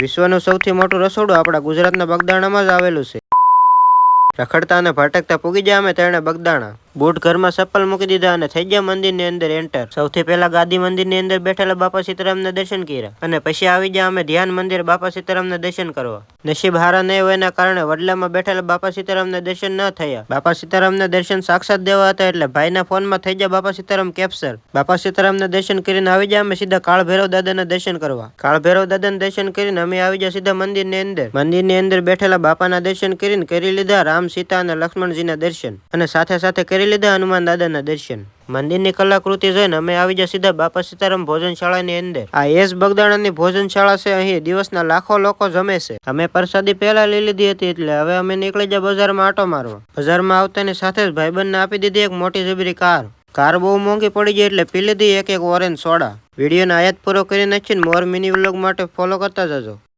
વિશ્વનું સૌથી મોટું રસોડું આપણા ગુજરાતના બગદાણામાં જ આવેલું છે. રખડતા અને ભટકતા પૂગી જાય અમે તેણે બગદાણા. બૂટ ઘરમાં ચપ્પલ મૂકી દીધા અને થઈ ગયા મંદિરની અંદર એન્ટર સૌથી પહેલા ગાદી મંદિરની અંદર બેઠેલા બાપા સીતારામને દર્શન કર્યા અને પછી આવી ગયા અમે ધ્યાન મંદિર બાપા સીતારામને દર્શન કરવા. નસીબ હારા નહીં હોવાના કારણે વડલામાં બેઠેલા બાપા સીતારામના દર્શન ન થયા. બાપા સીતારામના દર્શન સાક્ષાત દેવા હતા એટલે ભાઈના ફોનમાં થઈ ગયા બાપા સીતારામ કેપ્સર બાપા સીતારામને દર્શન કરીને આવી ગયા અમે સીધા કાળ ભૈરવ દાદાના દર્શન કરવા. કાળ ભૈરવ દાદાના દર્શન કરીને અમે આવી ગયા સીધા મંદિરની અંદર. મંદિરની અંદર બેઠેલા બાપાના દર્શન કરીને કરી લીધા રામ સીતા અને લક્ષ્મણજીના દર્શન. અને સાથે સાથે કરી લીધા હનુમાન દાદાના દર્શન. મંદિરની કલાકૃતિ જોઈને અમે આવી જાય સીધા બાપા સીતારામ ભોજનશાળાની અંદર. આ એસ બગદાણાની ભોજનશાળા છે, અહીં દિવસના લાખો લોકો જમે છે. અમે પ્રસાદી પહેલા લઈ લીધી હતી એટલે હવે અમે નીકળી જાય બજારમાં આટો મારવા. બજારમાં આવતાની સાથે જ ભાઈબંધને આપી દીધી એક મોટી જબરી કાર. કાર બહુ મોંઘી પડી જાય એટલે પી લીધી એક એક ઓરેન્જ સોડા. વિડીયોને આયાત પૂરો કરી નાખીને મોર મિની વ્લોગ માટે ફોલો કરતા જજો.